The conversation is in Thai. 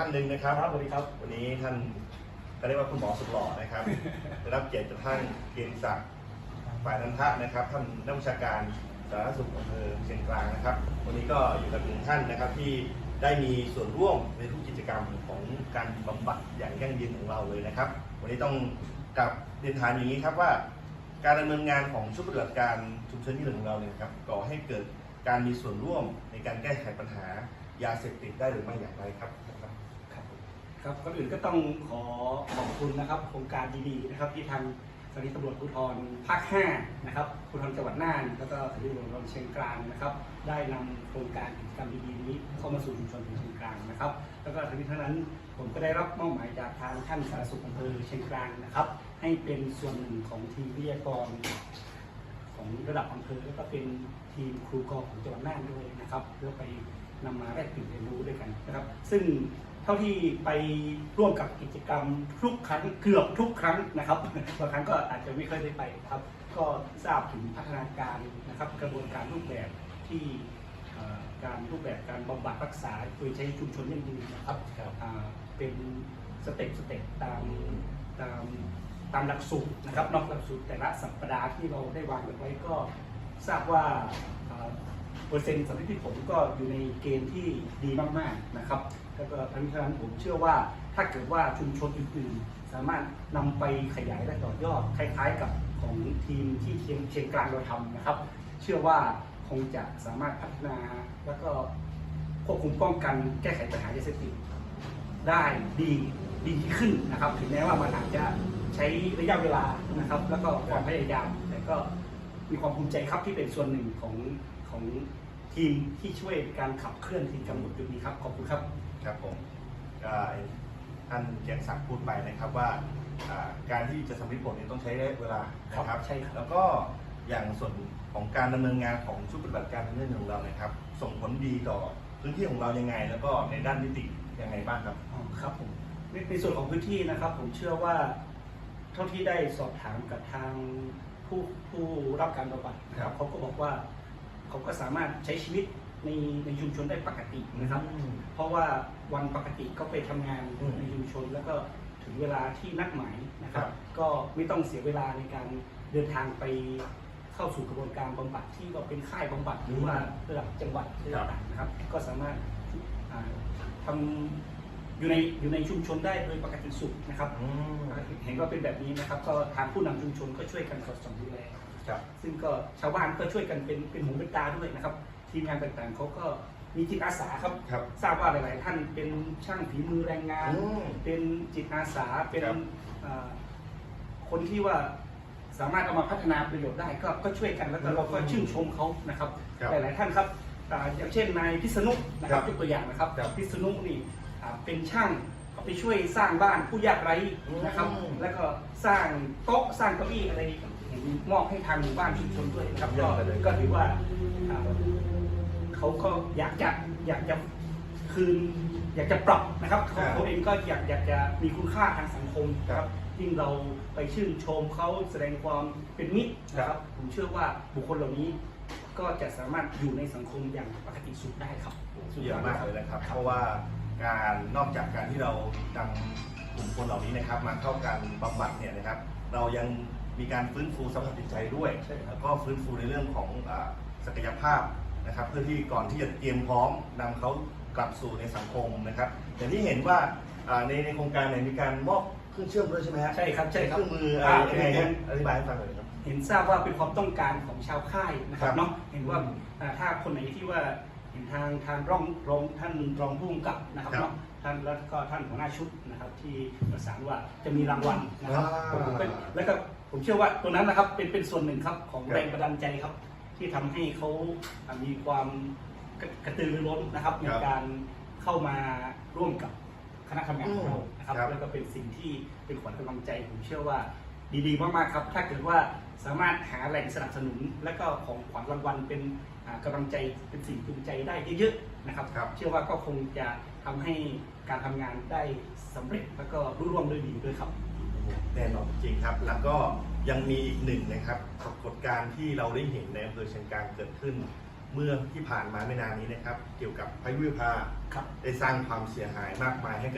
ท่านหนึ่งนะครับครับสวัสดีครับ วันนี้ท่านก็เรียกว่าคุณหมอสุดหล่อนะครับ ได้รับเกียรติจากท่านเกียรติศักดิ์ฝ่ายนันทะนะครับ ท่านนักวิชาการสาธารณสุขอำเภอเชียงกลางนะครับ วันนี้ก็อยู่กับหนึ่งท่านนะครับที่ได้มีส่วนร่วมในทุกกิจกรรมของการบำบัดอย่างยั่งยืนของเราเลยนะครับ วันนี้ต้องกลับเรียนถามอย่างนี้ครับว่า การดำเนินงานของชุดปฏิบัติการชุมชนที่หนึ่งของเราเนี่ยนะครับก่อให้เกิดการมีส่วนร่วมในการแก้ไขปัญหายาเสพติดได้หรือไม่อย่างไรครับ ครับก่อนอื่นก็ต้องขอขอบคุณนะครับโครงการดีๆนะครับ ที่ทางสถานีตำรวจภูธรภาค 5 นะครับภูธรจังหวัดน่านแล้วก็สถานีตำรวจภูธรเชียงกลางนะครับ ได้นำโครงการกิจกรรมดีๆนี้เข้ามาสู่ชุมชนเชียงกลางนะครับ แล้วก็ทั้งนี้ทั้งนั้นผมก็ได้รับมอบหมายจากทางท่านสาธารณสุขอำเภอเชียงกลางนะครับ ให้เป็นส่วนหนึ่งของทีมวิทยากรของระดับอำเภอแล้วก็เป็นทีมครูกอของจังหวัดน่านด้วยนะครับ เพื่อไปนำมาแลกเปลี่ยนเรียนรู้ด้วยกันนะครับ ซึ่ง ท่าที่ไปร่วมกับกิจกรรมทุกครั้งเกือบทุกครั้งนะครับบางครั้งก็อาจจะไม่ค่อยได้ไปนะครับ ก็ทราบถึงพัฒนาการนะครับกระบวนการรูปแบบที่เอ่อการรูปแบบการบำบัดรักษาโดยใช้ชุมชนยั่งยืนนะครับครับอ่าเป็นสเต็ปสเต็ปตามตามตามหลักสูตรนะครับนอกหลักสูตรแต่ละสัปดาห์ที่เราได้วางไว้ก็ทราบว่าอ่า เปอร์เซ็นต์สำเร็จที่ผลก็อยู่ในเกณฑ์ที่ดีมากๆนะครับแล้วก็ทั้งนี้ทั้งนั้นผมเชื่อว่าถ้าเกิดว่าชุมชนอื่นๆ สามารถนำไปขยายและต่อยอดคล้ายๆ กับของทีมที่เชียงเชียงกลางเราทำนะครับ เชื่อว่าคงจะสามารถพัฒนาแล้วก็ควบคุมป้องกันแก้ไขปัญหายาเสพติดได้ดีดีขึ้นนะครับ ถึงแม้ว่ามันอาจจะใช้ระยะเวลานะครับ แล้วก็ความพยายามแต่ก็มีความภูมิใจครับที่เป็นส่วนหนึ่งของ ของทีมที่ช่วยการขับเคลื่อนทีมกำหนดจุดนี้ครับ ขอบคุณครับ ครับผมก็ท่านเกียรติศักดิ์พูดไปนะครับว่าอ่าการที่จะสำเร็จผลเนี่ยต้องใช้เวลานะคครัรับบใช่ครับแล้วก็อย่างส่วนของการดำเนินงานของชุดปฏิบัติการทางเรื่องของเรานะครับ ส่งผลดีต่อพื้นที่ของเรายังไง แล้วก็ในด้านนิติยังไงบ้างครับอ๋อครับผมในในส่วนของพื้นที่นะครับ ผมเชื่อว่า เท่าที่ได้สอบถามกับทางผู้ผู้รับการบำบัดนะคครัรับบเขาก็บอกว่า เขาก็สามารถใช้ชีวิตในในชุมชนได้ปกตินะครับอืมเพราะว่าวันปกติก็ไปทำงานอืมในชุมชนแล้วก็ถึงเวลาที่นัดหมายนะครับครับ ก็ไม่ต้องเสียเวลาในการเดินทางไปเข้าสู่กระบวนการบำบัดที่ก็เป็นค่ายบำบัดหรือว่าระดับจังหวัดระดับต่างๆนะครับ ก็สามารถอ่าทำอยู่ในอยู่ในชุมชนได้โดยปกติสุขนะครับอืมเห็นว่าเป็นแบบนี้นะครับ ก็ทางผู้นำชุมชนก็ช่วยกันสอดส่องดูแล ครับซึ่งก็ชาวบ้านก็ช่วยกันเป็นเป็นหูเป็นตาด้วยนะครับ ทีมงานต่างๆเขาก็มีจิตอาสาครับ ครับ ทราบว่าหลาย ๆ ท่านเป็นช่างฝีมือแรงงาน อืมเป็นจิตอาสาเป็นครับอ่าคนที่ว่าสามารถเอามาพัฒนาประโยชน์ได้ก็ก็ช่วยกันแล้วก็เราก็ชื่นชมเขานะครับ ครับหลาย ๆ ท่านครับอ่าอย่างเช่นนายพิษณุนะครัครับบยกตัวอย่างนะครับครับพิษณุนี่อ่าเป็นช่างเขาไปช่วยสร้างบ้านผู้ยากไร้นะครับ อืม แล้วก็สร้างโต๊ะสร้างเก้าอี้อะไรเห็น มอบให้ทางหมู่บ้านชุมชนด้วยนะครับเยี่ยก็มไปเลยก็ถือว่าอ่าเขาก็อยากจะอยากจะคืน อยากจะปรับนะครับเขาครับเขาเองก็อยากอยากจะมีคุณค่าทางสังคมนะคครัรับบยิ่งเราไปชื่นชมเขาแสดงความเป็นมิตรนะคครัรับบผมเชื่อว่าบุคคลเหล่านี้ก็จะสามารถอยู่ในสังคมอย่างปกติสุขได้ครับเยี่ยมมากเลยนะครับ เพราะว่าการนอกจากการที่เรานำกลุ่มคนเหล่านี้นะครับ มาเข้าการบำบัดเนี่ยนะครับ เรายัง มีการฟื้นฟูสภาพจิตใจด้วยใช่ครับแล้วก็ฟื้นฟูในเรื่องของอาศักยภาพนะครับ เพื่อที่ก่อนที่จะเตรียมพร้อมนำเขากลับสู่ในสังคมนะครับอย่างที่เห็นว่าอ่าในในโครงการเนี่ยมีการมอบเครื่องเชื่อมด้วยใช่ไหมฮะใช่ครับใช่ครับเครื่องมืออะไรอ่ายังไงเป็ฮะนอธิบายให้ฟังหน่อยครับเห็นทราบว่าเป็นความต้องการของชาวค่ายนะครัครับบเนาะเห็นว่าอืมอ่าถ้าคนไหนที่ว่าเห็น ทางทางรองรองท่านรองผู้กำกับนะครับครับเนาะท่านแล้วก็ท่านหัวหน้าชุดนะครับ ที่ประสานว่าจะมีรางวัลนะครับอ่า ผมเป็นแล้วก็ผมเชื่อว่าตรงนั้นนะครับเป็นเป็นส่วนหนึ่งครับของครับแรงบันดาลใจครับ ที่ทำให้เขาอ่ามีความกระกระตือรือร้นนะครับในการเข้ามาร่วมกับคณะทำงานของเรานะครับ ครับ แล้วก็เป็นสิ่งที่เป็นขวัญกำลังใจ ผมเชื่อว่า ดีๆ มากๆครับ ถ้าเกิดว่าสามารถหาแหล่งสนับสนุน และก็ของขวัญรางวัลเป็นอ่ากำลังใจเป็นสิ่งจูงใจได้เยอะๆนะครับครับเชื่อว่าก็คงจะทำให้การทำงานได้สำเร็จแล้วก็รุ่ร่วงด้วยดีด้วยครับแน่นอนจริงครับ แล้วก็ยังมีอีกหนึ่งนะครับปรากฏการณ์ที่เราได้เห็นในอำเภอเชียงกลางเกิดขึ้น เมื่อที่ผ่านมาไม่นานนี้นะครับ เกี่ยวกับพายุวิภาครับได้สร้างความเสียหายมากมายให้กับ